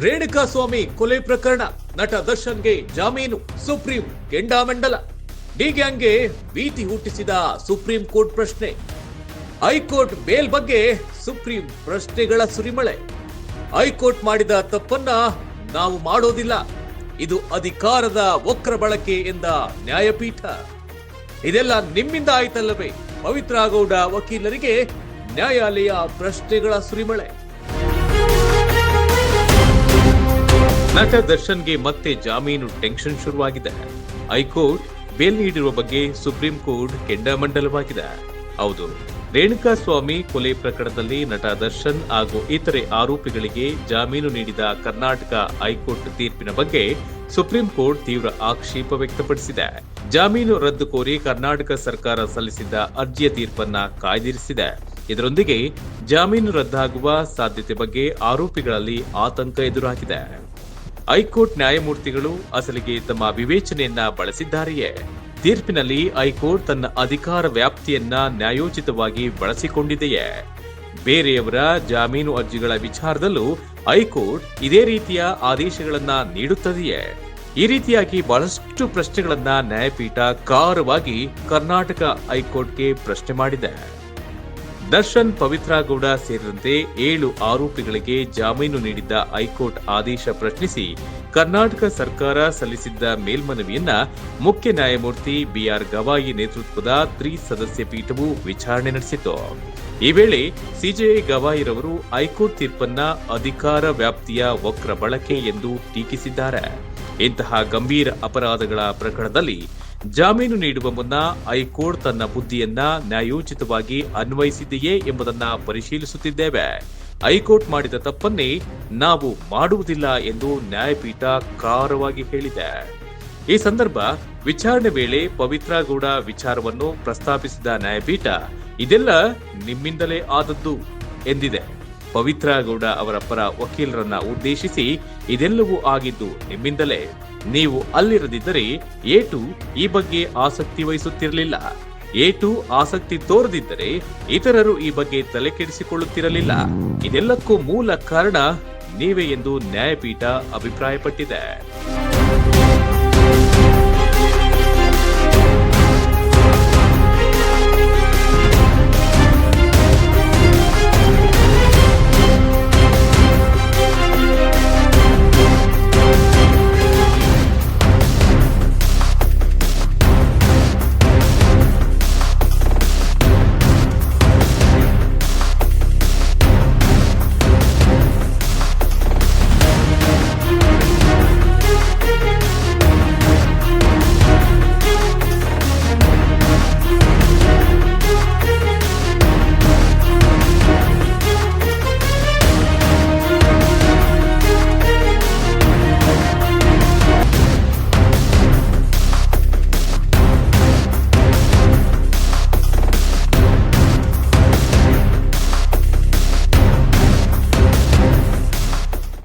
ರೇಣುಕಾ ಸ್ವಾಮಿ ಕೊಲೆ ಪ್ರಕರಣ, ನಟ ದರ್ಶನ್ಗೆ ಜಾಮೀನು, ಸುಪ್ರೀಂ ಕೆಂಡಾಮಂಡಲ. ಡಿ ಗ್ಯಾಂಗ್ಗೆ ಭೀತಿ ಹುಟ್ಟಿಸಿದ ಸುಪ್ರೀಂ ಕೋರ್ಟ್ ಪ್ರಶ್ನೆ. ಹೈಕೋರ್ಟ್ ಬೇಲ್ ಬಗ್ಗೆ ಸುಪ್ರೀಂ ಪ್ರಶ್ನೆಗಳ ಸುರಿಮಳೆ. ಹೈಕೋರ್ಟ್ ಮಾಡಿದ ತಪ್ಪನ್ನ ನಾವು ಮಾಡೋದಿಲ್ಲ. ಇದು ಅಧಿಕಾರದ ವಕ್ರ ಬಳಕೆ ಎಂದ ನ್ಯಾಯಪೀಠ. ಇದೆಲ್ಲ ನಿಮ್ಮಿಂದ ಆಯ್ತಲ್ಲವೇ? ಪವಿತ್ರ ಗೌಡ ವಕೀಲರಿಗೆ ನ್ಯಾಯಾಲಯ ಪ್ರಶ್ನೆಗಳ ಸುರಿಮಳೆ. ನಟ ದರ್ಶನ್ಗೆ ಮತ್ತೆ ಜಾಮೀನು ಟೆನ್ಷನ್ ಶುರುವಾಗಿದೆ. ಹೈಕೋರ್ಟ್ ಬೇಲ್ ನೀಡಿರುವ ಬಗ್ಗೆ ಸುಪ್ರೀಂ ಕೋರ್ಟ್ ಕೆಂಡಾಮಂಡಲವಾಗಿದೆ. ಹೌದು, ರೇಣುಕಾ ಸ್ವಾಮಿ ಕೊಲೆ ಪ್ರಕರಣದಲ್ಲಿ ನಟ ದರ್ಶನ್ ಹಾಗೂ ಇತರೆ ಆರೋಪಿಗಳಿಗೆ ಜಾಮೀನು ನೀಡಿದ ಕರ್ನಾಟಕ ಹೈಕೋರ್ಟ್ ತೀರ್ಪಿನ ಬಗ್ಗೆ ಸುಪ್ರೀಂ ಕೋರ್ಟ್ ತೀವ್ರ ಆಕ್ಷೇಪ ವ್ಯಕ್ತಪಡಿಸಿದೆ. ಜಾಮೀನು ರದ್ದು ಕೋರಿ ಕರ್ನಾಟಕ ಸರ್ಕಾರ ಸಲ್ಲಿಸಿದ್ದ ಅರ್ಜಿಯ ತೀರ್ಪನ್ನ ಕಾಯ್ದಿರಿಸಿದೆ. ಇದರೊಂದಿಗೆ ಜಾಮೀನು ರದ್ದಾಗುವ ಸಾಧ್ಯತೆ ಬಗ್ಗೆ ಆರೋಪಿಗಳಲ್ಲಿ ಆತಂಕ ಎದುರಾಗಿದೆ. ಹೈಕೋರ್ಟ್ ನ್ಯಾಯಮೂರ್ತಿಗಳು ಅಸಲಿಗೆ ತಮ್ಮ ವಿವೇಚನೆಯನ್ನ ಬಳಸಿದ್ದಾರೆಯೇ? ತೀರ್ಪಿನಲ್ಲಿ ಹೈಕೋರ್ಟ್ ತನ್ನ ಅಧಿಕಾರ ವ್ಯಾಪ್ತಿಯನ್ನ ನ್ಯಾಯೋಚಿತವಾಗಿ ಬಳಸಿಕೊಂಡಿದೆಯೇ? ಬೇರೆಯವರ ಜಾಮೀನು ಅರ್ಜಿಗಳ ವಿಚಾರದಲ್ಲೂ ಹೈಕೋರ್ಟ್ ಇದೇ ರೀತಿಯ ಆದೇಶಗಳನ್ನ ನೀಡುತ್ತದೆಯೇ? ಈ ರೀತಿಯಾಗಿ ಬಹಳಷ್ಟು ಪ್ರಶ್ನೆಗಳನ್ನ ನ್ಯಾಯಪೀಠ ಕಾರವಾಗಿ ಕರ್ನಾಟಕ ಹೈಕೋರ್ಟ್ಗೆ ಪ್ರಶ್ನೆ ಮಾಡಿದೆ. ದರ್ಶನ್ ಪವಿತ್ರ ಗೌಡ ಸೇರಿದಂತೆ ಏಳು ಆರೋಪಿಗಳಿಗೆ ಜಾಮೀನು ನೀಡಿದ್ದ ಹೈಕೋರ್ಟ್ ಆದೇಶ ಪ್ರಶ್ನಿಸಿ ಕರ್ನಾಟಕ ಸರ್ಕಾರ ಸಲ್ಲಿಸಿದ್ದ ಮೇಲ್ಮನವಿಯನ್ನ ಮುಖ್ಯ ನ್ಯಾಯಮೂರ್ತಿ ಬಿಆರ್ ಗವಾಯಿ ನೇತೃತ್ವದ ತ್ರಿಸದಸ್ಯ ಪೀಠವು ವಿಚಾರಣೆ ನಡೆಸಿತು ಈ ವೇಳೆ ಸಿಜೆಐ ಗವಾಯಿರವರು ಹೈಕೋರ್ಟ್ ತೀರ್ಪನ್ನ ಅಧಿಕಾರ ವ್ಯಾಪ್ತಿಯ ವಕ್ರ ಬಳಕೆ ಎಂದು ಟೀಕಿಸಿದ್ದಾರೆ. ಇಂತಹ ಗಂಭೀರ ಅಪರಾಧಗಳ ಪ್ರಕರಣದಲ್ಲಿ ಜಾಮೀನು ನೀಡುವ ಮುನ್ನ ಹೈಕೋರ್ಟ್ ತನ್ನ ಬುದ್ಧಿಯನ್ನ ನ್ಯಾಯೋಚಿತವಾಗಿ ಅನ್ವಯಿಸಿದೆಯೇ ಎಂಬುದನ್ನ ಪರಿಶೀಲಿಸುತ್ತಿದ್ದೇವೆ. ಹೈಕೋರ್ಟ್ ಮಾಡಿದ ತಪ್ಪನ್ನೇ ನಾವು ಮಾಡುವುದಿಲ್ಲ ಎಂದು ನ್ಯಾಯಪೀಠ ಖಾರವಾಗಿ ಹೇಳಿದೆ. ಈ ಸಂದರ್ಭ ವಿಚಾರಣೆ ವೇಳೆ ಪವಿತ್ರ ಗೌಡ ವಿಚಾರವನ್ನು ಪ್ರಸ್ತಾಪಿಸಿದ ನ್ಯಾಯಪೀಠ, ಇದೆಲ್ಲ ನಿಮ್ಮಿಂದಲೇ ಆದದ್ದು ಎಂದಿದೆ. ಪವಿತ್ರ ಗೌಡ ಅವರ ಪರ ವಕೀಲರನ್ನ ಉದ್ದೇಶಿಸಿ ಇದೆಲ್ಲವೂ ಆಗಿದ್ದು ನಿಮ್ಮಿಂದಲೇ ನೀವು ಅಲ್ಲಿರದಿದ್ದರೆ ಏಟು ಈ ಬಗ್ಗೆ ಆಸಕ್ತಿ ವಹಿಸುತ್ತಿರಲಿಲ್ಲ. ಏಟು ಆಸಕ್ತಿ ತೋರದಿದ್ದರೆ ಇತರರು ಈ ಬಗ್ಗೆ ತಲೆ ಕೆಡಿಸಿಕೊಳ್ಳುತ್ತಿರಲಿಲ್ಲ. ಇದೆಲ್ಲಕ್ಕೂ ಮೂಲ ಕಾರಣ ನೀವೇ ಎಂದು ನ್ಯಾಯಪೀಠ ಅಭಿಪ್ರಾಯಪಟ್ಟಿದೆ.